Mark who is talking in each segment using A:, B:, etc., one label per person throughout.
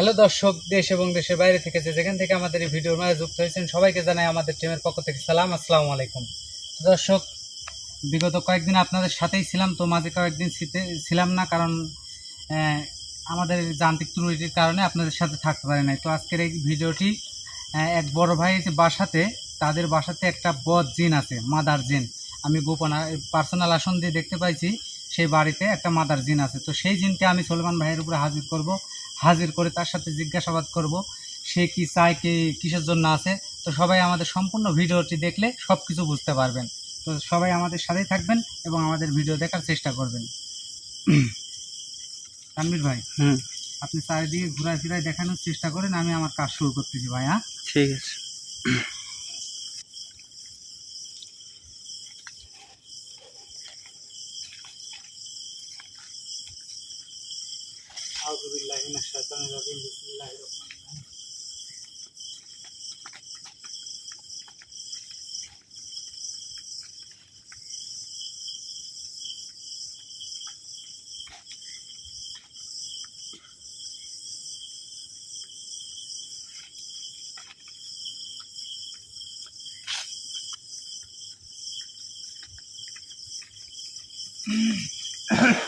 A: Hello দর্শক, দেশ এবং দেশের বাইরে থেকে যে যেখান থেকে আমাদের এই ভিডিওর মাঝে যুক্ত হয়েছেন, সবাইকে জানাই আমাদের টিমের পক্ষ থেকে সালাম, আসসালামু আলাইকুম। দর্শক, বিগত কয়েকদিন আপনাদের সাথেই ছিলাম, তো মাঝে কয়েকদিন ছিলাম না, কারণ আমাদের যান্ত্রিক ত্রুটির কারণে আপনাদের সাথে থাকতে পারে নাই। তো আজকের এই ভিডিওটি এক বড় ভাই বাসাতে, তাদের বাসাতে একটা বদ জিন আছে, মাদার জিন। আমি গোপন পার্সোনাল আসন দিয়ে দেখতে পাইছি, সেই বাড়িতে একটা মাদার জিন আছে। তো সেই জিনকে আমি সলমান ভাইয়ের উপরে হাজির করব। হাজির করে তার সাথে জিজ্ঞাসাবাদ করব। সে কি চায় কে কিসের জন্য আছে? তো সবাই আমাদের সম্পূর্ণ ভিডিওটি দেখলে সব কিছু বুঝতে পারবেন। তো সবাই আমাদের সাথেই থাকবেন এবং আমাদের ভিডিও দেখার চেষ্টা করবেন। তানবির ভাই
B: হুম।
A: আপনি চারিদিকে ঘুরায় ফিরায় দেখানোর চেষ্টা করেন আমি আমার কাজ শুরু করতেছি ভাই হ্যাঁ?
B: ঠিক আছে।
A: Mm-hmm.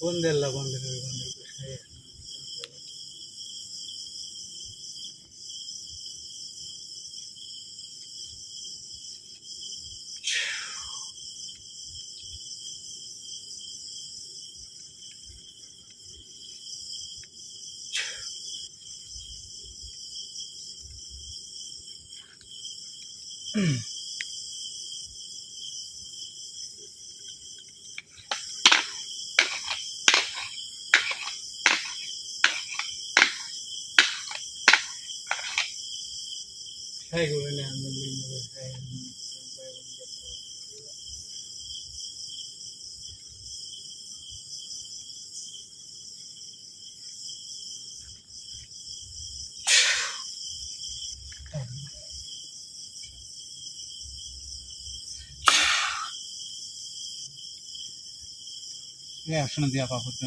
A: wonder la wonder la wonder الرحمن الرحيم বন্ধের বন্ধের বন্ধের Hey, go in there and then leave me with hey. and then everybody will get the- এই আসনে দিয়া পাপত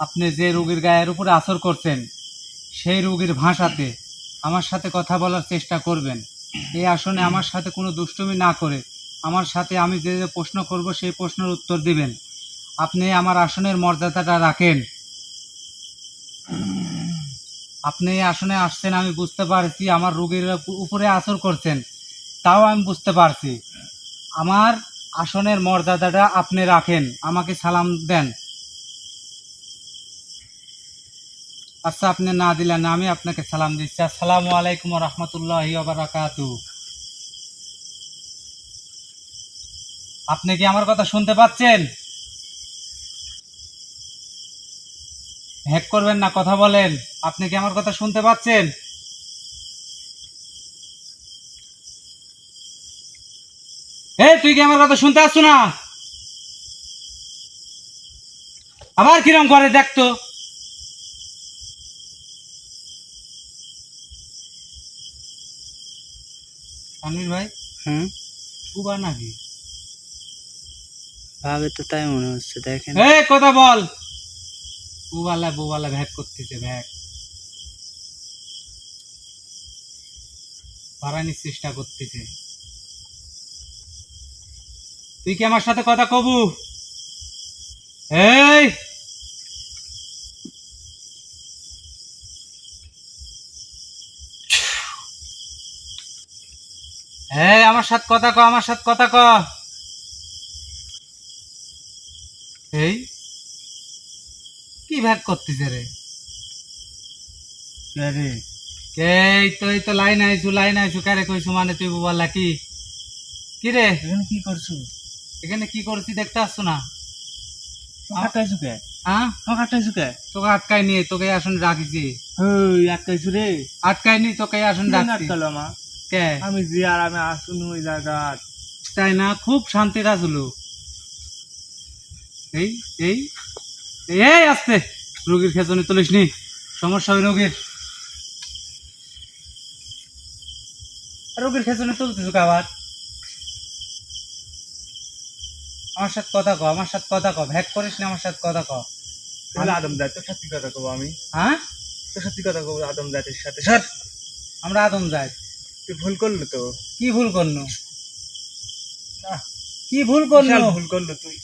A: আপনি যে রোগীর গায়ের উপরে আসর করছেন, সেই রোগীর ভাষাতে আমার সাথে কথা বলার চেষ্টা করবেন। এই আসনে আমার সাথে কোনো দুষ্টুমি না করে আমার সাথে আমি যে যে প্রশ্ন করব, সেই প্রশ্নের উত্তর দিবেন। আপনি আমার আসনের মর্যাদাটা রাখেন। আপনি এই আসনে আসছেন, আমি বুঝতে পারছি আমার রোগীর উপরে আসর করছেন, তাও আমি বুঝতে পারছি। আমার আসনের মর্যাদাটা আপনি রাখেন, আমাকে সালাম দেন। আচ্ছা আপনি না দিলেন আমি আপনাকে সালাম দিচ্ছি। আসসালামু আলাইকুম রহমতুল্লাহ বারাকাতু। আপনি কি আমার কথা শুনতে পাচ্ছেন? হ্যাক করবেন না, কথা বলেন। আপনি কি আমার কথা শুনতে পাচ্ছেন? এই, তুই কি আমার কথা শুনতে আসছো না? আবার কিরম করে দেখতো? ভাই?
B: হুম।
A: উবা নাকি?
B: ভাবে তো তাই মনে হচ্ছে দেখেন।
A: এই কথা বল। বুবালা বুবালা ভ্যাক করতেছে ভ্যাক। পারানির চেষ্টা করতেছে। তুই কি আমার সাথে কথা কবু? এই এই আমার সাথে কথা ক আমার সাথে কথা ক। এই কি ভাগ করতেছে রে?
B: আরে
A: এই তো এই তো লাইন আইছু লাইন আইছু কারে কইছু মানে তুই বললা কি? কি রে?
B: এখন কি করছ?
A: এখানে কি করছি দেখতে আসছো না।
B: আটকাইছো কে?
A: হ্যাঁ
B: আমাকে আটকাইছো কে?
A: তোকে আটকাই নিয়ে তোকে আসন রাখিছি
B: ওই আটকাইছো রে।
A: আটকাই নি তোকে আসন রাখছি
B: আটকালো আমার
A: কে?
B: আমি যে আর আমি আসুন ওই জায়গা
A: তাই না? খুব শান্তি আসলো। এই এই এই, আসতে। রোগীর খেতনে তুলিস নি। সমস্যা হবে রোগীর। রোগীর খেতনে তুলতেছ আবার? আমার সাথে কথা ক আমার সাথে কথা ক ভ্যাক করিস না আমার সাথে কথা ক
B: তাহলে আদম দায় তো সত্যি কথা কব আমি।
A: হ্যাঁ?
B: তো সত্যি কথা কব আদম দায়ের সাথে। স্যার
A: আমরা আদম
B: তুই ভুল করল তো।
A: কি ভুল করল
B: না।
A: কি ভুল করল
B: ভুল করল তুই।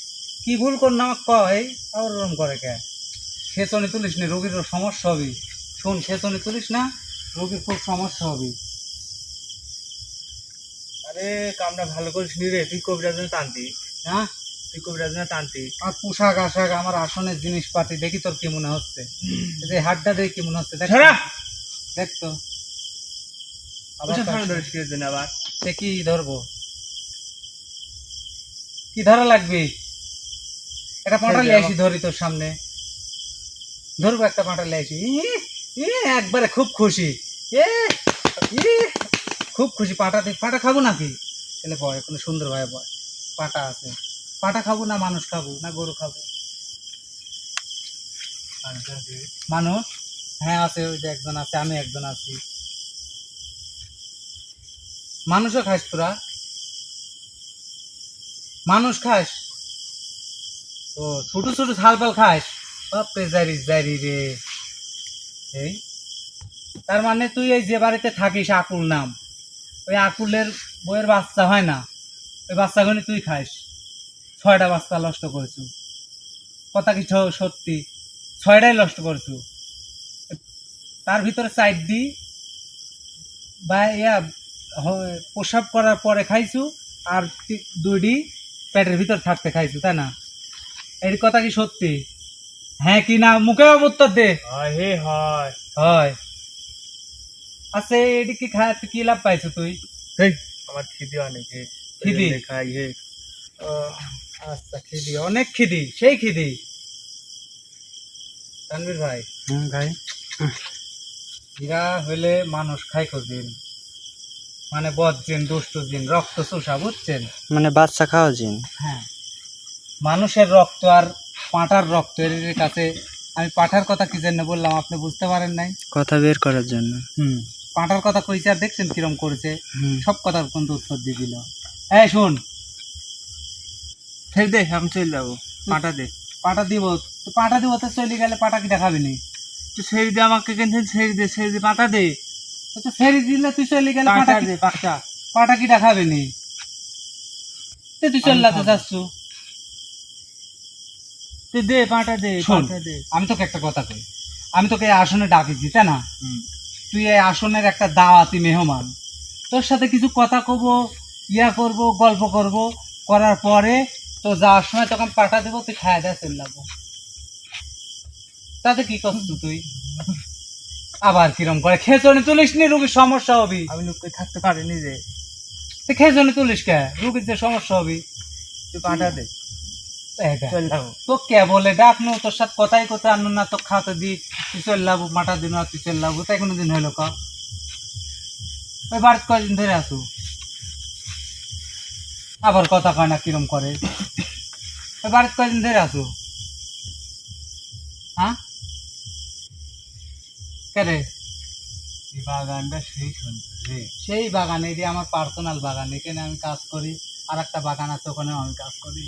A: কি ভুল কর না ক এই আবার ওরম করে কে? খেচনে তুলিস না রোগীর সমস্যা হবে। শোন খেচনে তুলিস না রোগীর খুব সমস্যা হবে।
B: আরে কামটা ভালো করিস নি রে তুই কবিরাজ না টানতি।
A: হ্যাঁ?
B: তুই কবিরাজ না টানতি।
A: আর পোশাক আশাক আমার আসনের জিনিসপাতি দেখি তোর কি মনে হচ্ছে। যে হাতটা দেখি কি মনে হচ্ছে দেখ। দেখ তো। আবার
B: কি
A: সে কি ধরবো? কি ধরা লাগবে? একটা পাঁটালি
B: এই
A: ধরি তোর সামনে। ধরবো একটা ই, ই, একবারে খুব খুশি। এ খুব খুশি। পাটা দি- পাটা খাব নাকি? তাহলে বয় কোনো সুন্দর ভাবে বয় পাটা আছে। পাটা খাব না মানুষ খাব না গরু খাব? মানুষ? হ্যাঁ আছে ওই যে একজন আছে আমি একজন আছি। মানুষও খাস তোরা? মানুষ খাস? ও, ছোট ছোট ছাল পাল খাস? বাপরে, জারি জারি রে। এই, তার মানে তুই এই যে বাড়িতে থাকিস আকুল নাম, ওই আকুলের বইয়ের বাচ্চা হয় না? ওই বাচ্চাগুলি তুই খাস। ছয়টা বাচ্চা নষ্ট করেছু। কথা কি ছ- সত্যি? ছয়টাই নষ্ট করেছু। তার ভিতরে সাইড দি বা ইয়া প্রসাব করার পরে খাইছু আর দুইটি পেটের ভিতর থাকতে খাইছু তাই না? এর কথা কি সত্যি? হ্যাঁ কি না মুখে উত্তর দে।
B: হয় হে হয়।
A: হয়। আচ্ছা এটি কি খায় কি লাভ পাইছো তুই?
B: হেই আমার খিদি অনেক
A: খিদি?
B: খাই হে।
A: ও, আচ্ছা খিদি অনেক খিদি সেই খিদি। তানভীর ভাই।
B: হুম ভাই।
A: এরা হইলে মানুষ খাই দিন মানে বদজিন দুষ্ট জিন রক্ত চোষা বুঝছেন?
B: মানে বাচ্চা খাওয়া জিন?
A: হ্যাঁ। মানুষের রক্ত আর পাঁঠার রক্ত এর কাছে আমি পাঁঠার কথা কি জন্য বললাম আপনি বুঝতে পারেন নাই?
B: কথা বের করার জন্য।
A: হুম। পাঁঠার কথা কইছে আর দেখছেন কিরম করেছে? সব কথার কিন্তু উত্তর দিয়ে দিল। এই শোন।
B: ফের দে আমি চলে যাব। পাটা দে।
A: পাটা দিব। তো পাটা দিব তো চলে গেলে পাটা কি দেখাবি নি?
B: তুই ছেড়ে দে আমাকে কিন্তু ছেড়ে দে সেই দে পাটা দে।
A: তো ছেড়ে দিলে তুই চলে গেলে পাটা
B: পাটা দে পাটা।
A: পাটা কি দেখাবি নি? তে তুই চললা তো যাচ্ছু।
B: তুই দে পাটা দে পাটা দে।
A: আমি তোকে একটা কথা কই। আমি তোকে এই আসনে ডাকিছি তাই না? তুই এই আসনের একটা দাওয়াতি মেহমান। তোর সাথে কিছু কথা কব ইয়া করব গল্প করব করার পরে তো যাওয়ার সময় তখন পাঠা দেবো তুই খায় দেওয়া চলে তাতে কি করছ তুই? আবার কিরম করে? খেচনে তুলিস নি রুগীর সমস্যা হবি।
B: আমি লোককে থাকতে পারিনি
A: যে। খেচনে তুলিস কে? রুগীর যে সমস্যা হবি।
B: তুই পাঠা দে।
A: তো কে বলে ডাকনো তোর সাথে কথাই কথা আনু না তো খাতে দি। তুই চল লাবু মাটা দিন তুই চল লাবু তাই কোনো দিন হইল কা ওই বাড়িতে কয়দিন ধরে আসু আবার কথা কয় না কিরম করে? ওই বাড়িতে কয়দিন ধরে আসু হ্যাঁ? কে রে
B: এই বাগানটা সেই সুন্দর রে।
A: সেই বাগানে এটি আমার পার্সোনাল বাগান এখানে আমি কাজ করি আর একটা বাগান আছে ওখানেও আমি কাজ করি।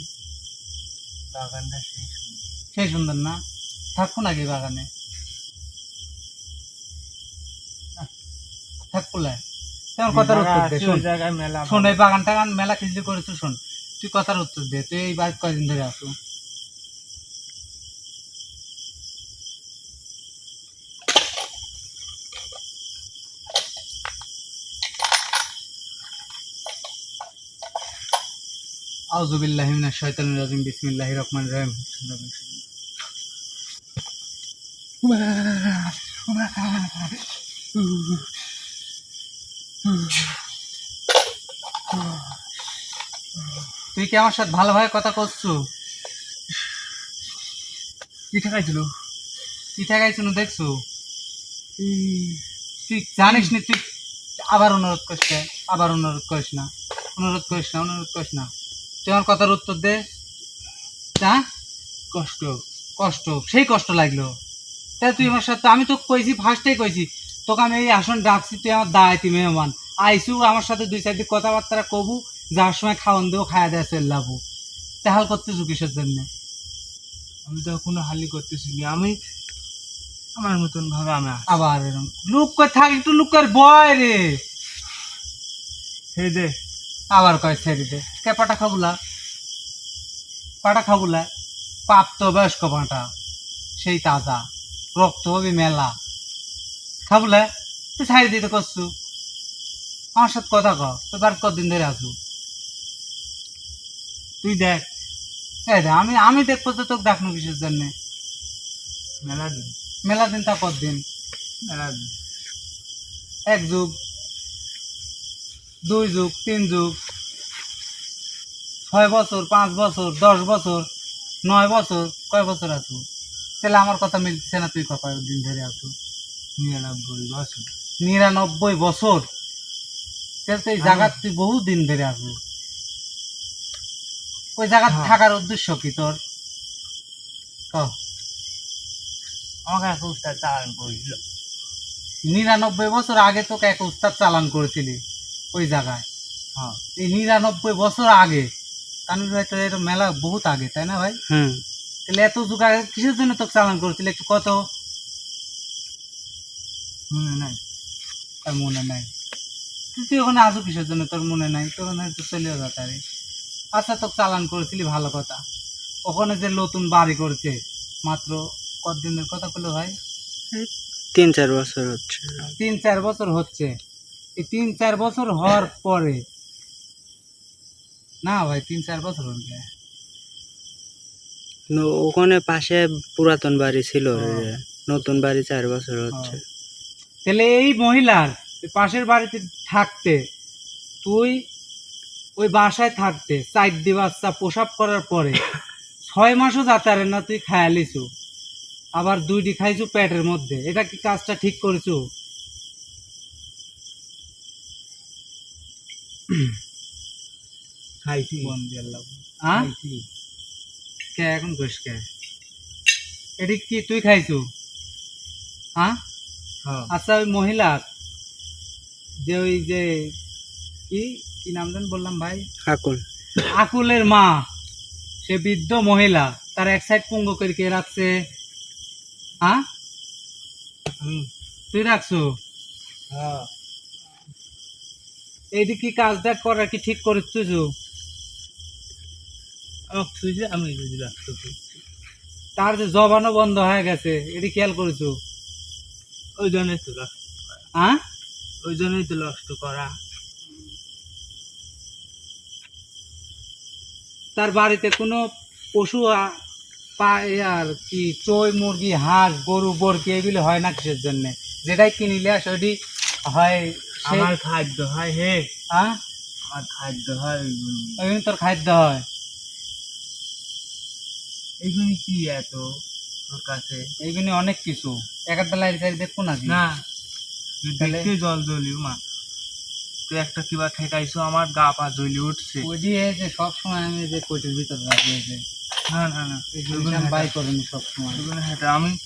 B: বাগানটা সেই সুন্দর।
A: সেই সুন্দর না? থাকব নাকি বাগানে? থাকব লাই তেমন কথার উত্তর দে শোন। এই বাগান টাগান মেলা খিচড়ি করেছ শোন। তুই কথার উত্তর দে তুই এই বাড়ি কয়দিন ধরে আসু তুই কি আমার সাথে ভালোভাবে কথা করছ
B: পিঠা খাইছিল
A: পিঠা খাইছো না দেখছ? তুই জানিস না, তুই আবার অনুরোধ করিস আবার অনুরোধ করিস না। অনুরোধ করিস না, অনুরোধ করিস না। তুই আমার কথার উত্তর দে। হ্যাঁ
B: কষ্ট।
A: কষ্ট সেই কষ্ট লাগল। তাই তুই আমার সাথে আমি তো কইছি ফার্স্টেই কইছি তোকে আমি এই আসন ডাকছি তুই আমার দায়িত্ব মেহমান। আইসু আমার সাথে দুই চারটি কথাবার্তা কবু যাওয়ার সময় খাওয়ান দেবো খাওয়া দেওয়া চলে যাব। তেহাল করতেছু কিসের জন্য?
B: আমি তো কোনো হালি করতেছি না। আমি আমার মতন ভাবে আমি
A: আবার এরকম লুক করে থাক একটু লুক করে বয় রে।
B: সেই দে
A: আবার কয় ছেড়ে দে। কে পাটা খাবুলা? পাটা খাবুলা? প্রাপ্ত বয়স্ক পাটা সেই তাজা। রক্ত হবে মেলা। খাবুলা? তুই ছাড়ি দিতে করছু আমার সাথে কথা কর বার কদিন ধরে আসু
B: তুই দেখ।
A: এই আমি আমি দেখব তো তোকে ডাকনো কিসের জন্যে।
B: মেলা দিন।
A: মেলা দিন তা কদিন
B: মেলা দিন।
A: এক যুগ। দুই যুগ তিন যুগ ছয় বছর পাঁচ বছর দশ বছর নয় বছর কয় বছর আছো? তাহলে আমার কথা মিলছে না তুই কয় দিন ধরে আছো।
B: নিরানব্বই বছর।
A: নিরানব্বই বছর? তাহলে তো এই জায়গা তুই বহু দিন ধরে আছো। ওই জায়গা
B: হ্যাঁ।
A: থাকার উদ্দেশ্য কি তোর? ক।
B: আমাকে এক উস্তাদ চালান করেছিল।
A: নিরানব্বই বছর আগে তোকে এক উস্তাদ চালান করেছিলি। ওই জায়গায়।
B: হ্যাঁ।
A: এই নিরানব্বই বছর আগে। তানুর ভাই তো এটা মেলা বহুত আগে তাই না ভাই?
B: হুম।
A: তাহলে এত যুগ আগে কিসের জন্য তোকে চালান করেছিল? একটু কত?
B: মনে নাই।
A: তার মনে নাই। তুই ওখানে আসো কিসের জন্য? তোর মনে নাই। তোর ওখানে তো চলেও যা তারে। আচ্ছা তোকে চালান করেছিলি ভালো কথা। ওখানে যে নতুন বাড়ি করছে মাত্র কতদিনের কথা বলে ভাই?
B: তিন চার বছর হচ্ছে।
A: তিন চার বছর হচ্ছে। তিন চার বছর হওয়ার পরে। না ভাই তিন চার বছর
B: ওখানে পাশে পুরাতন বাড়ি ছিল নতুন বাড়ি চার বছর হচ্ছে।
A: তাহলে এই মহিলার পাশের বাড়িতে থাকতে তুই ওই বাসায় থাকতে চার দি বাচ্চা প্রসাব করার পরে ছয় মাসও যাতারে না তুই খায়ালিছু। আবার দুইটি খাইছু পেটের মধ্যে। এটা কি কাজটা ঠিক করেছু?
B: খাইছি।
A: বন দিয়ে আল্লাহ। হ্যাঁ কে এখন কইস কে? এটি কি তুই খাইছু? হ্যাঁ। আচ্ছা ওই মহিলা যে ওই যে কি কি নাম জানি বললাম ভাই?
B: আকুল।
A: আকুলের মা সে বৃদ্ধ মহিলা তার এক সাইড পঙ্গু করে কে রাখছে? হ্যাঁ
B: হুম।
A: তুই রাখছো?
B: হ্যাঁ।
A: এইদিকে কি কাজটা করা কি ঠিক
B: আমাকে তুই আমি
A: তার যে জবানও বন্ধ হয়ে গেছে এটি খেয়াল করেছ
B: ওই জন্যই তো
A: হ্যাঁ?
B: ওই জন্যই তো নষ্ট করা।
A: তার বাড়িতে কোনো পশু আর কি চই মুরগি হাঁস গরু বরকি এগুলো হয় না কিসের জন্য? যেটাই কিনিলে সেটি হয়
B: আমার খাদ্য হয় হে।
A: হ্যাঁ?
B: আমার খাদ্য হয় ওইগুলি।
A: তোর খাদ্য হয়।
B: এইগুলি কি এত তোর কাছে?
A: এইগুলি অনেক কিছু। এক একটা লাইট সাইড দেখব না।
B: না দেখতে জল মা। তুই একটা কিবা ঠেকাইছো আমার গা পা জ্বলি উঠছে।
A: ওই দিয়ে যে সব সময় আমি যে কোটির ভিতরে
B: না না না।
A: বাই করিনি সব সময়।
B: এগুলো হেঁটে। আমি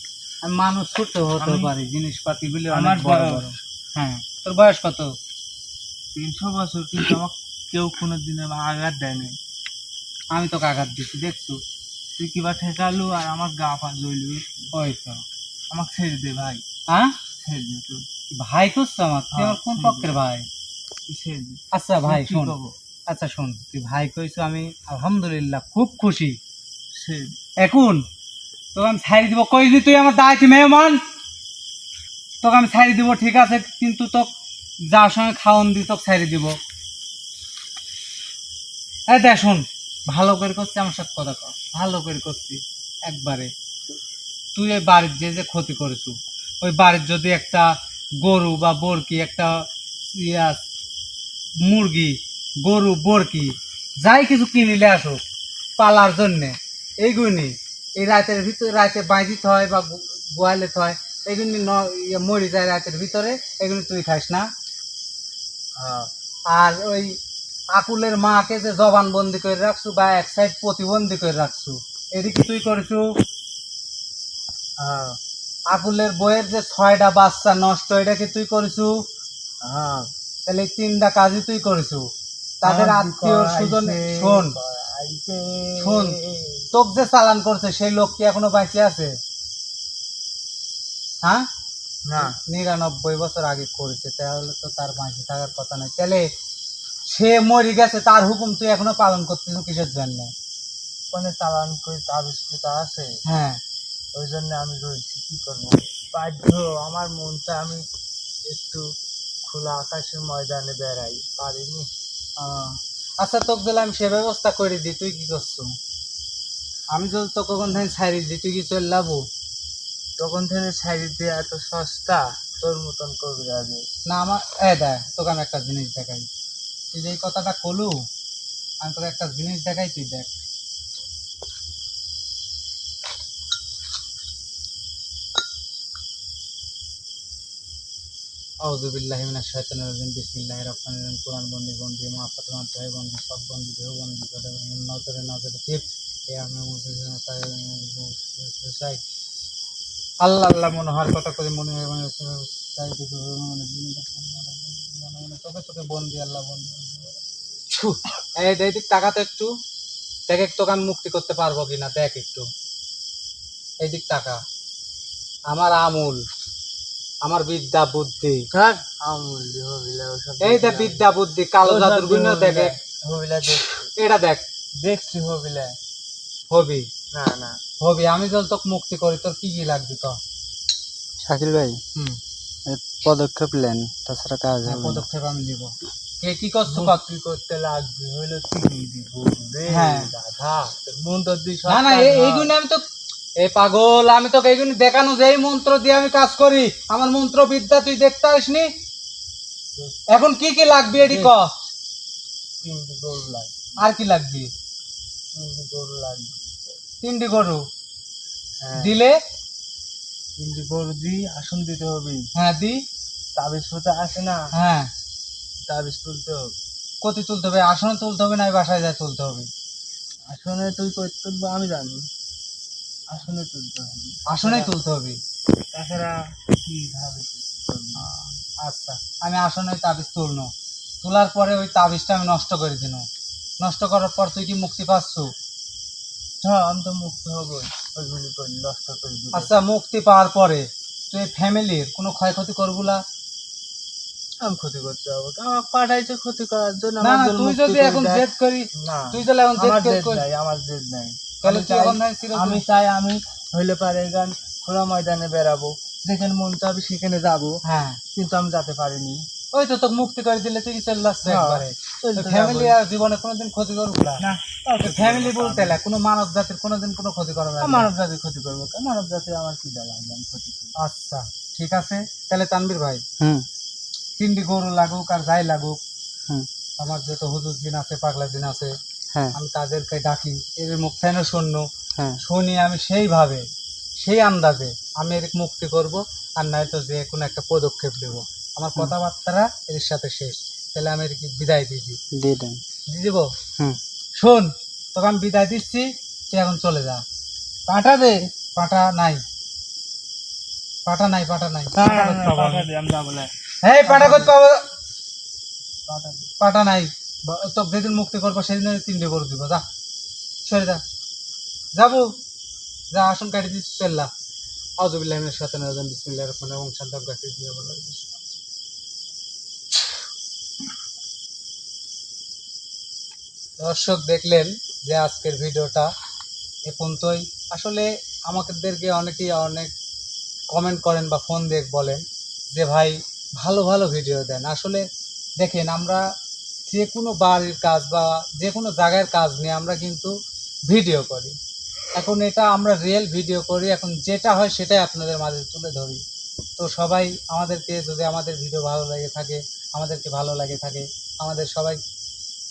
A: আমি মানুষ ছোট হতে পারি জিনিসপাতি গুলি
B: আমার
A: অনেক বড়। বড়। হ্যাঁ। তোর বয়স কত?
B: তিনশো বছর কিন্তু আমার কেউ কোনো দিনে আঘাত দেয়নি।
A: আমি তোকে আঘাত দিচ্ছি দেখছ?
B: তুই কিবা ঠেকালু আর আমার গা পা জ্বলি
A: ওই তো।
B: আমাকে ছেড়ে দে ভাই।
A: হ্যাঁ?
B: ছেড়ে দে তুই
A: ভাই করছ আমার তুই আমার কোন পক্ষের ভাই?
B: ছেড়ে দে।
A: আচ্ছা ভাই শোন। আচ্ছা শোন তুই ভাই কইছো আমি আলহামদুলিল্লাহ খুব খুশি। এখন তোকে আমি ছাড়ি দিব কই তুই আমার দায়িত্ব মেহমান? তোকে আমি ছাড়ি দিব, ঠিক আছে? কিন্তু তোক যার সঙ্গে খাওয়ান দি, তোকে ছাড়ি দিব। এই দেখ, শোন, ভালো করে করছি, আমার সাথে কথা কর ভালো করে করছি, একবারে। তুই ওই বাড়ির যে যে ক্ষতি করেছু, ওই বাড়ির যদি একটা গরু বা বরকি, একটা মুরগি, গরু, বরকি, যাই কিছু কিনিলে আসুক, পালার জন্যে, এইগুলি এই রাতের ভিতরে, রাতে বাইদিতে হয় বা গোয়ালেতে হয় এগুলি ইয়ে মরি যায় রাতের ভিতরে এগুলি তুই খাস না।
B: হ্যাঁ।
A: আর ওই আকুলের মাকে যে জবান বন্দি করে রাখছু বা এক সাইড প্রতিবন্ধী করে রাখছু এদিকে তুই করেছু?
B: হ্যাঁ।
A: আকুলের বইয়ের যে ছয়টা বাচ্চা নষ্ট এটা কি তুই করেছু?
B: হ্যাঁ।
A: তাহলে তিনটা কাজই তুই করেছু। তাদের আত্মীয় সুজন শোন। শোন। তোক যে চালান করছে সেই লোক কি এখনও বেঁচে আছে? হ্যাঁ?
B: না।
A: নিরানব্বই বছর আগে করেছে তাহলে তো তার বাঁচে থাকার কথা নয় তাহলে সে মরে গেছে তার হুকুম তুই এখনও পালন করতেছ কিসের জন্য?
B: মানে চালান করে পোতা আছে।
A: হ্যাঁ।
B: ওই জন্য আমি রয়েছি কি করব? বাধ্য আমার মনটা আমি একটু খোলা আকাশের ময়দানে বেড়াই পারিনি।
A: আচ্ছা তোকে দিলে আমি সে ব্যবস্থা করে দিই তুই কি করছ? আমি যদি তোকে কোন ছাড়ি দিই তুই কি চল লাবো
B: তখন থেকে সাইড দিয়ে এত সস্তা, তোর মতন কবিরাজে
A: না আমার এ, দেখ, তোকে আমি একটা জিনিস দেখাই। তুই যে কথাটা কলু, আমি তোকে একটা জিনিস দেখাই, তুই দেখ। শাইতানির রাজিম, বিসমিল্লাহির রহমানির রহিম, কোরআন বন্দি বন্দি মা ফাতেমা বন্দি, সব বন্দি, দেহ বন্দি করে নজরে নজরে এ আমি চাই আল্লাহ আল্লাহ মনে হওয়ার কথা করে মনে হয় মনে হচ্ছে চাই মনে মনে মনে চোখে চোখে বন্দি আল্লাহ বন্দি এই দিক টাকা তো একটু দেখ একটু তোকে আমি মুক্তি করতে পারব কিনা দেখ একটু। এই দিক টাকা আমার আমুল আমার বিদ্যা বুদ্ধি।
B: আমুল
A: এই দেখ বিদ্যা বুদ্ধি কালো জাদুর গুণ দেখে।
B: হবিলা
A: এটা দেখ।
B: দেখছি হবিলা
A: হবি।
B: না না।
A: হবি আমি যখন তোকে মুক্তি করি তোর কি কি লাগবে তো
C: শাকিল ভাই
A: হুম।
C: পদক্ষেপ নেন তাছাড়া কাজ
A: হ্যাঁ,
C: হবে
A: পদক্ষেপ আমি নিব। কে কি কত
B: মুক্তি করতে লাগবে হইল কি দিব রে
A: হ্যাঁ।
B: দাদা মন তো দুই
A: না না এই- এইগুলো আমি তো এই পাগল আমি তোকে এইগুলো দেখানো যে এই মন্ত্র দিয়ে আমি কাজ করি। আমার মন্ত্র বিদ্যা তুই দেখতে আসনি? এখন কি কি লাগবে এটি ক?
B: তিনটি গরু লাগবে।
A: আর কি লাগবে?
B: তিনটি গরু লাগবে।
A: তিনটি গরু।
B: হ্যাঁ।
A: দিলে?
B: তিনটি গরু দি আসন দিতে হবে।
A: হ্যাঁ দি।
B: তাবিজ পোতা আছে না।
A: হ্যাঁ।
B: তাবিজ তুলতে হবে।
A: কতি তুলতে হবে আসনে তুলতে হবে না বাসায় যায় তুলতে হবে?
B: আসনে তুই কই তুলবো আমি জানি। আসনে তুলতে হবে।
A: আসনে তুলতে হবে?
B: তাছাড়া কি ভাবে?
A: আচ্ছা আমি আসনে তাবিজ তুলনো। তোলার পরে ওই তাবিজটা আমি নষ্ট করে দিন। নষ্ট করার পর তুই কি মুক্তি পাচ্ছ?
B: হ্যাঁ আমি তো মুক্ত হব। ওইগুলি করি নষ্ট করে দিব।
A: আচ্ছা মুক্তি পাওয়ার পরে তুই ফ্যামিলির কোনো ক্ষয়ক্ষতি করব না
B: আমি ক্ষতি করতে হবে আমার পাঠাইছে ক্ষতি করার জন্য
A: না তুই যদি এখন জেদ করি
B: না
A: তুই যদি এখন জেদ করি
B: আমার জেদ নাই।
A: তাহলে
B: আমি চাই- আমি হইলে পারে গান খোলা ময়দানে বেরাবো যেখানে মন চাবে সেখানে যাব।
A: হ্যাঁ।
B: কিন্তু আমি যেতে পারিনি।
A: ওই তো তোকে মুক্তি করে দিলে তুই চলে আসছে একবারে? ফ্যামিলি আর জীবনে কোনোদিন ক্ষতি করব না।
B: না
A: ফ্যামিলি বলতে না কোনো মানব জাতির কোনোদিন কোনো ক্ষতি করবে না।
B: মানব জাতি ক্ষতি করব মানব জাতি আমার কি দেওয়া আমি ক্ষতি
A: আচ্ছা ঠিক আছে। তাহলে তানবীর ভাই
C: হুম।
A: তিনটি গরু লাগুক আর যাই লাগুক আমার যত হুজুর জিন আছে পাগলা জিন আছে
C: হ্যাঁ।
A: আমি তাদেরকে ডাকি এর মুখ ফেনে শূন্য
C: হ্যাঁ।
A: শুনি আমি সেইভাবে সেই আন্দাজে আমি এর মুক্তি করব আর নয়তো যে কোনো একটা পদক্ষেপ নেব। আমার কথাবার্তারা এর সাথে শেষ। তাহলে আমি এর কি বিদায় দিয়ে দিই।
C: দিয়ে দেন।
A: দিয়ে দিব?
C: হুম।
A: শোন তোকে আমি বিদায় দিচ্ছি তুই এখন চলে যা।
B: পাঠা দে
A: পাটা নাই। পাটা নাই পাটা নাই। হ্যাঁ পাটা করতে পাবো।
B: পাঠা
A: পাটা নাই। তো যেদিন মুক্তি করব সেদিন তিনটে করে দিব যা। সরে যা। যাব। যা আসন কাটি দিচ্ছি চললা আউজুবিল্লাহিমিনাশ শাইতানির রাজিম বিসমিল্লাহির রহমানির রহিম শান্তাব গাফি দিয়ে বলা দর্শক দেখলেন যে আজকের ভিডিওটা এ পর্যন্তই। আসলে আমাদেরকে অনেকেই অনেক কমেন্ট করেন বা ফোন দিয়ে বলেন যে, ভাই, ভালো ভালো ভিডিও দেন। আসলে দেখেন, আমরা যে কোনো বাড়ির কাজ বা যে কোনো জায়গার কাজ নিয়ে আমরা কিন্তু ভিডিও করি। এখন এটা আমরা রিয়েল ভিডিও করি, এখন যেটা হয় সেটাই আপনাদের মাঝে তুলে ধরি। তো সবাই আমাদেরকে, যদি আমাদের ভিডিও ভালো লাগে থাকে, আমাদেরকে ভালো লাগে থাকে, আমাদের সবাই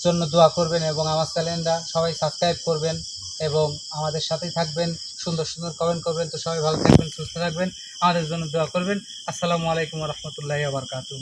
A: জন্য দোয়া করবেন এবং আমার চ্যানেলটা সবাই সাবস্ক্রাইব করবেন এবং আমাদের সাথেই থাকবেন। সুন্দর সুন্দর কমেন্ট করবেন। তো সবাই ভালো থাকবেন, সুস্থ থাকবেন। আমাদের জন্য দোয়া করবেন। আসসালামু আলাইকুম রহমতুল্লাহ আবরকাতু